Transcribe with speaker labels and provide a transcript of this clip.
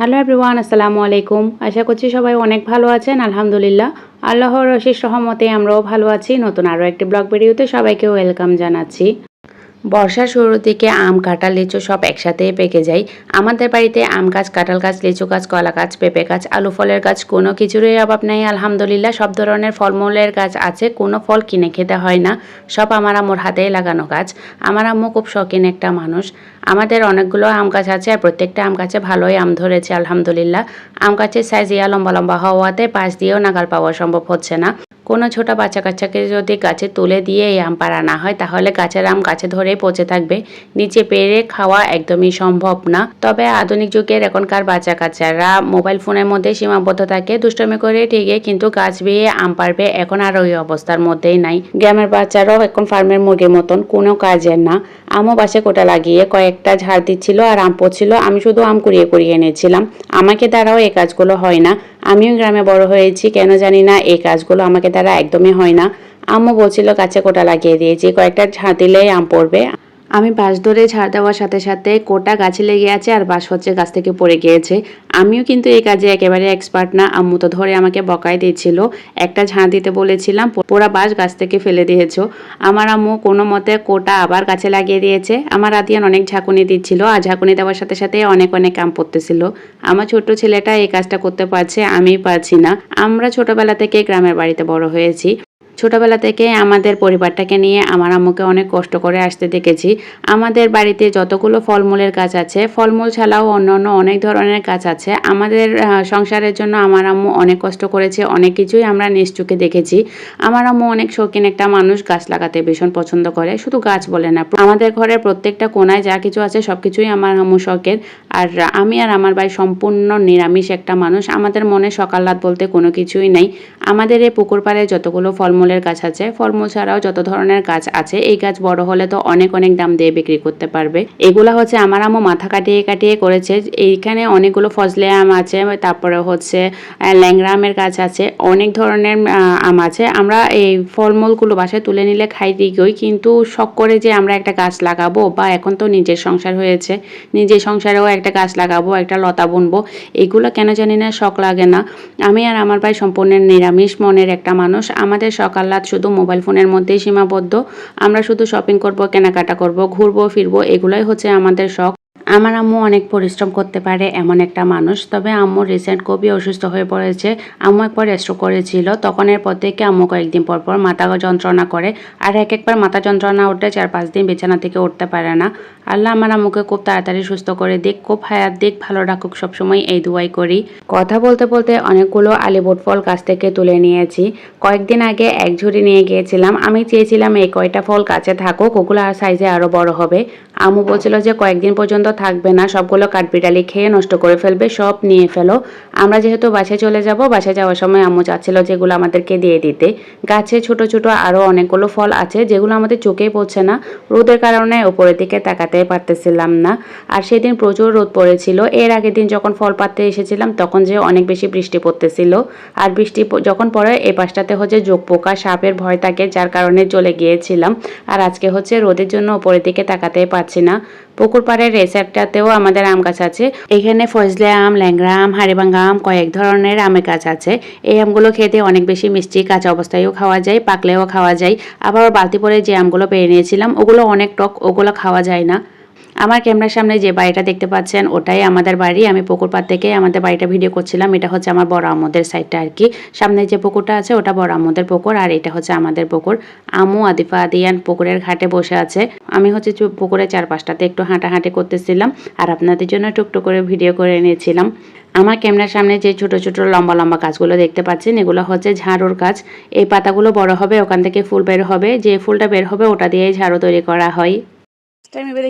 Speaker 1: Hello everyone আসসালামু আলাইকুম আশা করছি সবাই অনেক ভালো আছেন, আলহামদুলিল্লাহ। আল্লাহর রশির সহমতে আমরাও ভালো আছি। নতুন আরও একটি ব্লগ ভিডিওতে সবাইকে ওয়েলকাম জানাচ্ছি। বর্ষার শুরুর দিকে আম, কাঁঠাল, লিচু সব একসাথে পেকে যায়। আমাদের বাড়িতে আম গাছ, কাঁঠাল গাছ, লিচু গাছ, কলা গাছ, পেঁপে গাছ, আলু ফলের গাছ, কোনো কিছুরই অভাব নেই, আলহামদুলিল্লাহ। সব ধরনের ফলমূলের গাছ আছে, কোনো ফল কিনে খেতে হয় না। সব আমার আম্মুর হাতেই লাগানো গাছ। আমার আম্মু খুব শৌখিন একটা মানুষ। আমাদের অনেকগুলো আম গাছ আছে আর প্রত্যেকটা আম গাছে ভালোই আম ধরেছে, আলহামদুলিল্লাহ। আম গাছের সাইজ ইয়া লম্বা লম্বা হওয়াতে পাশ দিয়েও নাগাল পাওয়া সম্ভব হচ্ছে না। কোনো ছোট বাচ্চা কাচ্চাকে যদি গাছে তুলে দিয়ে এই আম পাড়া না হয়, তাহলে গাছের আম গাছে ধরেই পচে থাকবে। নিচে পেরে খাওয়া একদমই সম্ভব না। তবে আধুনিক যুগের এখনকার বাচ্চা কাচ্চারা মোবাইল ফোনের মধ্যে সীমাবদ্ধ থাকে। দুষ্টমি করে ঠিকই, কিন্তু গাছ বেয়ে আম পারবে এখন আর ওই অবস্থার মধ্যেই নাই। গ্রামের বাচ্চারাও এখন ফার্মের মুরগির মতন, কোনো কাজের না। আমও বাসে কোটা লাগিয়ে কয়েকটা ঝাড় দিচ্ছিল আর আম পড়ছিল আমি শুধু আম কুড়িয়ে কুড়িয়ে এনেছিলাম। আমাকে দ্বারাও এই কাজগুলো হয় না। আমিও গ্রামে বড় হয়েছি, কেন জানি না এই কাজগুলো আমাকে দ্বারা একদমই হয় না। আম্মু বলছিল গাছে কোটা লাগিয়ে দিয়েছি, কয়েকটা ঝাঁ দিলেই আম পড়বে। আমি বাঁশ ধরে ঝাড় দেওয়ার সাথে সাথে কোটা গাছে লেগে আছে আর বাঁশ হচ্ছে গাছ থেকে পড়ে গিয়েছে। আমিও কিন্তু এই কাজে একেবারে এক্সপার্ট না। আম্মু তো ধরে আমাকে বকাই দিয়েছিল। একটা ঝাঁ দিতে বলেছিলাম, পোড়া বাঁশ গাছ থেকে ফেলে দিয়েছ। আমার আম্মু কোনো মতে কোটা আবার গাছে লাগিয়ে দিয়েছে। আমার আদিয়ান অনেক ঝাঁকুনি দিচ্ছিল আর ঝাঁকুনি দেওয়ার সাথে সাথে অনেক অনেক কাম পড়তেছিল। আমার ছোট্ট ছেলেটা এই কাজটা করতে পারছে আমি পারছি না। আমরা ছোটবেলা থেকে গ্রামের বাড়িতে বড় হয়েছি। ছোটবেলা থেকে আমাদের পরিবারটাকে নিয়ে আমার আম্মুকে অনেক কষ্ট করে আসতে দেখেছি। আমাদের বাড়িতে যতগুলো ফলমূলের গাছ আছে, ফলমূল ছাড়াও অন্য অন্য অনেক ধরনের গাছ আছে। আমাদের সংসারের জন্য আমার আম্মু অনেক কষ্ট করেছে, অনেক কিছুই আমরা নিজ চোখে দেখেছি। আমার আম্মু অনেক শৌখিন একটা মানুষ, গাছ লাগাতে ভীষণ পছন্দ করে, শুধু গাছ বলে না আমাদের ঘরের প্রত্যেকটা কোনায় যা কিছু আছে সব কিছুই আমার আম্মু শখের। আর আমি আর আমার ভাই সম্পূর্ণ নিরামিষ একটা মানুষ, আমাদের মনে সকাল রাত বলতে কোনো কিছুই নেই। আমাদের এই পুকুর পাড়ে যতগুলো ফলমূলের গাছ আছে ফলমূল ছাড়াও যত ধরনের গাছ আছে, এই গাছ বড় হলে তো অনেক অনেক দাম দিয়ে বিক্রি করতে পারবে। এগুলা হচ্ছে আমার আমার মাথা কাটিয়ে কাটিয়ে করেছে। এইখানে অনেকগুলো ফজলে আম আছে, তারপরে হচ্ছে ল্যাংরা আমের গাছ আছে অনেক ধরনের আম আছে। আমরা এই ফলমূলগুলো বাসায় তুলে নিলে খাই দিকই কিন্তু শখ করে যে আমরা একটা গাছ লাগাবো বা এখন তো নিজের সংসার হয়েছে, নিজের সংসারেও একটা গাছ লাগাবো, একটা লতা বুনবো, এগুলো কেন জানি না শখ লাগে না। আমি আর আমার ভাই সম্পূর্ণ নিরামিষ মনের একটা মানুষ। আমাদের সকাল রাত শুধু মোবাইল ফোনের মধ্যেই সীমাবদ্ধ। আমরা শুধু শপিং করব, কেনাকাটা করব, ঘুরবো, ফিরবো, এগুলোই হচ্ছে আমাদের শখ। আমার আম্মু অনেক পরিশ্রম করতে পারে এমন একটা মানুষ। তবে আম্মু রিসেন্ট খুবই অসুস্থ হয়ে পড়েছে। আম্মু একবার স্ট্রোক করেছিল। তখন এর পর থেকে আম্মু কয়েকদিন পর পর মাথা যন্ত্রণা করে। আর এক একবার মাথা যন্ত্রণা উঠে চার পাঁচ দিন বিছানা থেকে উঠতে পারে না। আল্লাহ আমার আম্মুকে খুব তাড়াতাড়ি সুস্থ করে দিক, খুব হায়াত দিক, ভালো রাখুক, সবসময় এই দুয়াই করি। কথা বলতে বলতে অনেকগুলো আলিবোট ফল গাছ থেকে তুলে নিয়েছি। কয়েকদিন আগে এক ঝুড়ি নিয়ে গিয়েছিলাম। আমি চেয়েছিলাম এই কয়টা ফল কাছে থাকুক, ওগুলো আর সাইজে আরও বড় হবে। আম্মু বলছিল যে কয়েকদিন পর্যন্ত থাকবে না, সবগুলো কাঠবিড়ালি খেয়ে নষ্ট করে ফেলবে, সব নিয়ে ফেলো। আমরা যেহেতু বাসায় চলে যাব বাসায় যাওয়ার সময় আম্মু চাচ্ছিল যেগুলো আমাদেরকে দিয়ে দিতে। গাছে ছোট ছোট আরও অনেকগুলো ফল আছে, যেগুলো আমাদের চোখেই পড়ছে না। রোদের কারণে উপরের দিকে তাকাতে পারতেছিলাম না। আর সেদিন প্রচুর রোদ পড়েছিল। এর আগের দিন যখন ফল পাততে এসেছিলাম, তখন যে অনেক বেশি বৃষ্টি পড়তেছিল। আর বৃষ্টি যখন পড়ে এই পাশটাতে হচ্ছে যোগ পোকা, সাপের ভয় থাকে, যার কারণে চলে গিয়েছিলাম। আর আজকে হচ্ছে রোদের জন্য উপরের দিকে তাকাতে পারছি না। পুকুর পাড়ের রেসারটাতেও আমাদের আম গাছ আছে। এখানে ফজলে আম, ল্যাংড়া আম হাড়িভাঙ্গা আম, কয়েক ধরনের আমের গাছ আছে। এই আমগুলো খেতে অনেক বেশি মিষ্টি, কাঁচা অবস্থায়ও খাওয়া যায়, পাকলেও খাওয়া যায়। আবার বালতি পরে যে আমগুলো পেয়ে নিয়েছিলাম, ওগুলো অনেক টক, ওগুলো খাওয়া যায় না। আমার ক্যামেরার সামনে যে বাড়িটা দেখতে পাচ্ছেন, ওটাই আমাদের বাড়ি। আমি পুকুর পাড় থেকে আমাদের বাড়িটা ভিডিও করছিলাম। এটা হচ্ছে আমার বড় আমদের সাইডটা আর কি। সামনে যে পুকুরটা আছে, ওটা বড় আমদের পুকুর আর এটা হচ্ছে আমাদের পুকুর। আমু আদিফা আদিয়ান পুকুরের ঘাটে বসে আছে। আমি হচ্ছে পুকুরের চারপাশটাতে একটু হাঁটাহাঁটি করতেছিলাম আর আপনাদের জন্য টুকটুক করে ভিডিও করে নিয়েছিলাম। আমার ক্যামেরার সামনে যে ছোট ছোট লম্বা লম্বা গাছগুলো দেখতে পাচ্ছেন, এগুলো হচ্ছে ঝাড়ুর গাছ। এই পাতাগুলো বড় হবে, ওখান থেকে ফুল বের হবে। যে ফুলটা বের হবে, ওটা দিয়ে ঝাড়ু তৈরি করা হয়।
Speaker 2: টাইম এবার